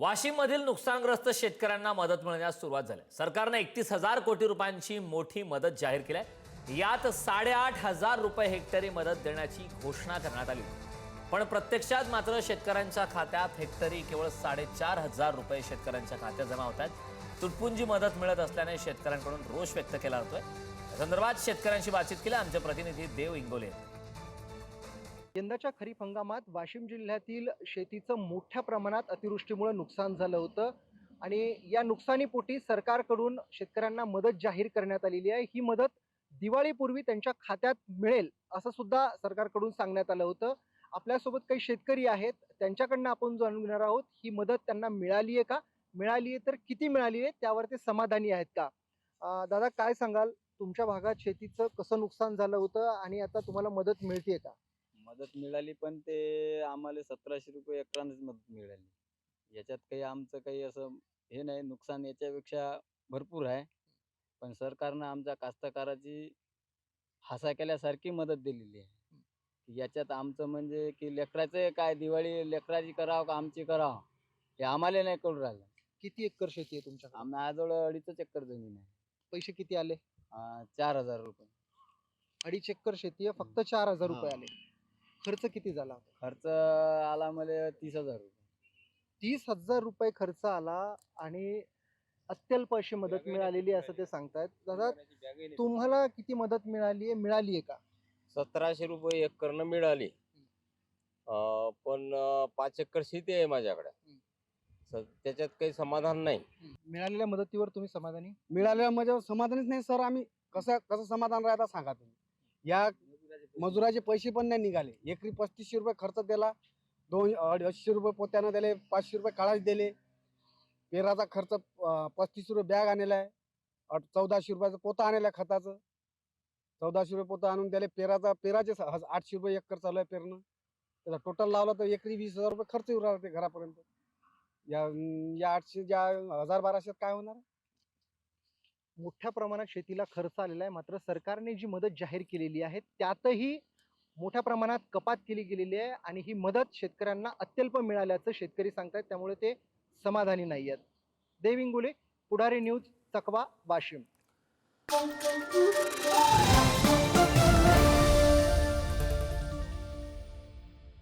वाशिममधील नुकसानग्रस्त शेतकऱ्यांना मदत मिळण्यास सुरुवात झाली. सरकारने सरकारनं एकतीस हजार कोटी रुपयांची मोठी मदत जाहीर केली आहे. यात साडेआठ हजार रुपये हेक्टरी मदत देण्याची घोषणा करण्यात आली. पण प्रत्यक्षात मात्र शेतकऱ्यांच्या खात्यात हेक्टरी केवळ साडेचार हजार रुपये शेतकऱ्यांच्या खात्यात जमा होत आहेत. तुटपुंजी मदत मिळत असल्याने शेतकऱ्यांकडून रोष व्यक्त केला जातोय. संदर्भात शेतकऱ्यांशी बातचीत केली आमचे प्रतिनिधी देव इंगोले. यांनी. यंदाच्या खरीप हंगामात वाशिम जिल्ह्यातील शेतीचं मोठ्या प्रमाणात अतिवृष्टीमुळे नुकसान झालं होतं. आणि या नुकसानीपोटी सरकारकडून शेतकऱ्यांना मदत जाहीर करण्यात आलेली आहे. ही मदत दिवाळीपूर्वी त्यांच्या खात्यात मिळेल असं सुद्धा सरकारकडून सांगण्यात आलं होतं. आपल्यासोबत काही शेतकरी आहेत. त्यांच्याकडनं आपण जाणून घेणार आहोत. ही मदत त्यांना मिळाली आहे का? मिळाली आहे तर किती मिळाली आहे? त्यावर ते समाधानी आहेत का? दादा काय सांगाल? तुमच्या भागात शेतीचं कसं नुकसान झालं होतं आणि आता तुम्हाला मदत मिळते का? मदत मिळाली पण ते आम्हाला सतराशे रुपये एकरानच मदत मिळाली. याच्यात काही आमचं काही असं हे नाही नुकसान याच्यापेक्षा भरपूर आहे. पण सरकारनं आमच्या कास्तकाराची हसा केल्यासारखी मदत दिलेली आहे. याच्यात आमचं म्हणजे की लेकराचं काय दिवाळी लेकराची करावं का आमची करावं? हे आम्हाला नाही कळून राहिलं. किती एकर शेती आहे तुमच्याकडे? आम्ही आजवळ अडीच एकर जमीन आहे. पैसे किती आले? चार हजार रुपये. अडीच एकर शेती आहे फक्त चार हजार रुपये. आले. खर्च किती झाला खर्च आला मला तीस हजार रुपये. तीस हजार रुपये खर्च आला आणि अत्यल्प अशी मदत मिळालेली असं ते सांगतायत. दादा तुम्हाला किती मदत मिळाली आहे मिळाली आहे का? सतराशे रुपये एकरनं मिळाली. अं, पण अं, पाच एकर शेती आहे माझ्याकडे. स- त्याच्यात काही समाधान नाही. मिळालेल्या मदतीवर तुम्ही समाधानी? मिळालेल्या म्हणजे समाधानच नाही सर. आम्ही कसं कसं समाधान राहता सांगा तुम्ही. या मजुराचे पैसे पण नाही निघाले. एकरी पस्तीसशे रुपये खर्च दिला दोन अडीचशे रुपये पोत्यानं दिले पाचशे रुपये काळाच दिले. पेराचा खर्च पस्तीस रुपये बॅग आणलेला आहे. अट- चौदाशे रुपयाचं पोतं आणलेलं आहे खताचं. चौदाशे रुपये पोतं आणून दिले. पेराचा पेराचे आठशे रुपये एकर चालू आहे पेरणं. त्याला टोटल लावला तर एकरी वीस हजार रुपये खर्च येऊ राहते घरापर्यंत. या या आठशे ज्या हजार बाराशेत काय होणार? मोठ्या प्रमाणात शेतीला खर्च आलेला आहे. मात्र सरकारने जी मदत जाहीर केलेली आहे त्यातही मोठ्या प्रमाणात कपात केली गेलेली आहे आणि ही मदत शेतकऱ्यांना अत्यल्प मिळाल्याचं शेतकरी सांगतात त्यामुळे ते समाधानी नाही आहेत. देविंगुले पुढारी न्यूज चकवा वाशिम.